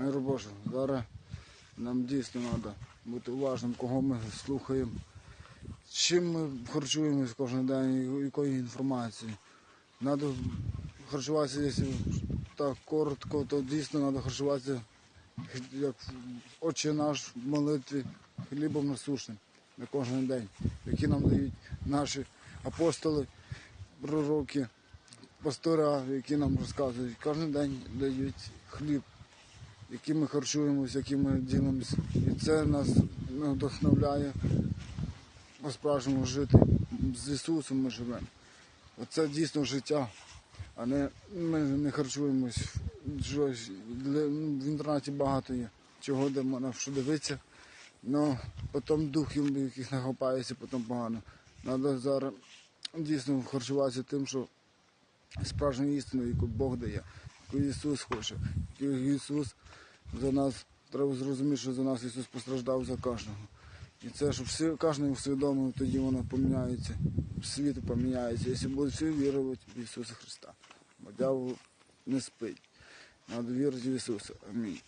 Миру Божого. Зараз нам дійсно треба бути уважним, кого ми слухаємо, чим ми харчуємось кожен день, і якою інформацією. Треба харчуватися, якщо так коротко, то дійсно треба харчуватися, як отче наш в молитві, хлібом насушним на кожен день, які нам дають наші апостоли, пророки, пастора, які нам розказують. Кожен день дають хліб, яким ми харчуємося, яким ми ділимося. І це нас вдохновляє по-справжньому жити. З Ісусом ми живемо. Оце дійсно життя, а не ми не харчуємось. В інтернеті багато є, чого де можна що дивитися. Ну, потім духів, яких нахопається, потім погано. Треба зараз дійсно харчуватися тим, що справжньою істиною, яку Бог дає, яку Ісус хоче, Ісус за нас, треба зрозуміти, що за нас Ісус постраждав за кожного. І це, щоб всі, кожен усвідомив, тоді воно поміняється, світ поміняється, якщо будуть всі вірувати в Ісуса Христа. Бо дьявол не спить. Надо вірити в Ісуса. Амінь.